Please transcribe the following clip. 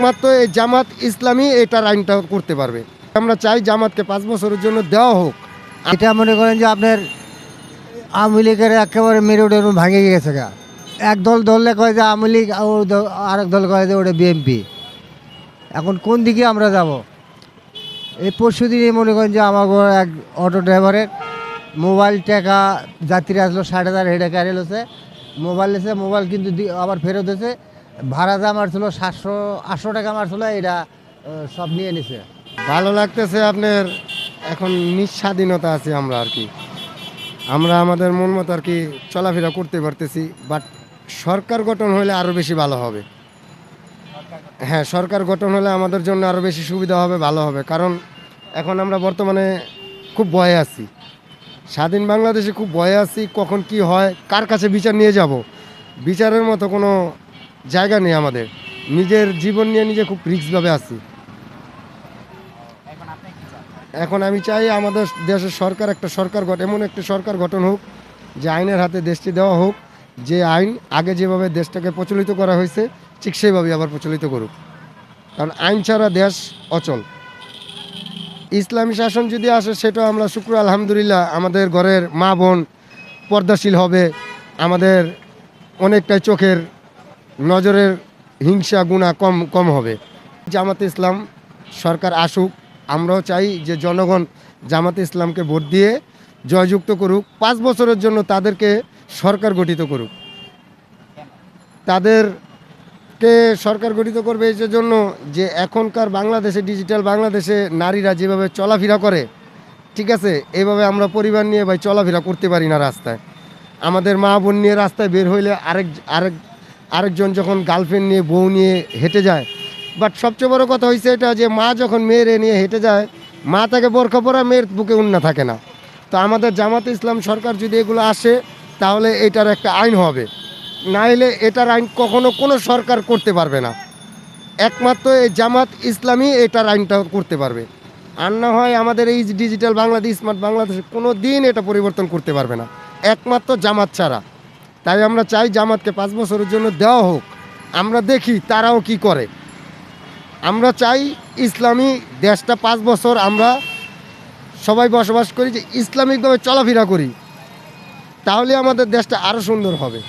একমাত্র এই জামাত ইসলামী এটার আইনটা করতে পারবে। আমরা চাই জামাতকে পাঁচ বছরের জন্য দেওয়া হোক। এটা মনে করেন যে আপনার আওয়ামী লীগের একেবারে মেরুডের ভাঙে গেছে গা। এক দল ধরলে কয় যে আওয়ামী লীগ আরেক দল কয় যে ওটা বিএমপি এখন কোন দিকে আমরা যাব? এই পরশু দিনই মনে করেন যে আমার এক অটো ড্রাইভারের মোবাইল টাকা যাত্রী আসলো, ষাট হাজার হেডে হচ্ছে মোবাইল এসে, মোবাইল কিন্তু আবার ফেরত হয়েছে ভাড়া যা মারছিল সাতশো, আটশো টাকা মারছিল এটা সব নিয়ে নিছে। ভালো লাগতেছে আপনার, এখন নিঃস্বাধীনতা আছে আমরা আর কি। আমরা আমাদের মন মতো আর কি চলাফেরা করতে পারতেছি বাট সরকার গঠন হলে আরও বেশি ভালো হবে। হ্যাঁ সরকার গঠন হলে আমাদের জন্য আরও বেশি সুবিধা হবে, ভালো হবে। কারণ এখন আমরা বর্তমানে খুব ভয়ে আছি। স্বাধীন বাংলাদেশে খুব ভয়ে আছি, কখন কি হয়, কার কাছে বিচার নিয়ে যাব? বিচারের মতো কোনো জায়গা নেই আমাদের। নিজের জীবন নিয়ে নিজে খুব রিস্কভাবে আছি। এখন আমি চাই আমাদের দেশের সরকার একটা সরকার গঠন এমন একটা সরকার গঠন হোক যে আইনের হাতে দেশটি দেওয়া হোক যে আইন আগে যেভাবে দেশটাকে প্রচলিত করা হয়েছে ঠিক সেইভাবে আবার প্রচলিত করুক। কারণ আইন ছাড়া দেশ অচল। ইসলামী শাসন যদি আসে সেটা আমরা শুক্র আলহামদুলিল্লাহ আমাদের ঘরের মা বোন পর্দাশীল হবে। আমাদের অনেকটাই চোখের নজরের হিংসা গুণা কম কম হবে। জামাতে ইসলাম সরকার আসুক, আমরাও চাই যে জনগণ জামাতে ইসলামকে ভোট দিয়ে জয়যুক্ত করুক, পাঁচ বছরের জন্য তাদেরকে সরকার গঠিত করুক। তাদেরকে সরকার গঠিত করবে এই জন্য যে এখনকার বাংলাদেশে, ডিজিটাল বাংলাদেশে নারীরা যেভাবে চলাফেরা করে, ঠিক আছে, এভাবে আমরা পরিবার নিয়ে ভাই চলাফেরা করতে পারি না রাস্তায়। আমাদের মা বোন নিয়ে রাস্তায় বের হইলে আরেক আরেক আরেকজন যখন গার্লফ্রেন্ড নিয়ে, বউ নিয়ে হেঁটে যায়। বাট সবচেয়ে বড় কথা হয়েছে এটা যে, মা যখন মেয়েরে নিয়ে হেঁটে যায়, মা তাকে বোরখা পরা মেয়ের বুকে উন্না থাকে না। তো আমাদের জামাতে ইসলাম সরকার যদি এগুলো আসে, তাহলে এটার একটা আইন হবে। না হলে এটার আইন কখনো কোনো সরকার করতে পারবে না। একমাত্র এই জামাত ইসলামী এটার আইনটা করতে পারবে। আর না হয় আমাদের এই ডিজিটাল বাংলাদেশ স্মার্ট বাংলাদেশ কোনো দিন এটা পরিবর্তন করতে পারবে না। একমাত্র জামাত ছাড়া। তাই আমরা চাই জামাতকে পাঁচ বছরের জন্য দেওয়া হোক। আমরা দেখি তারাও কি করে। আমরা চাই ইসলামী দেশটা পাঁচ বছর আমরা সবাই বসবাস করি, যে ইসলামিকভাবে চলাফেরা করি। তাহলে আমাদের দেশটা আরও সুন্দর হবে।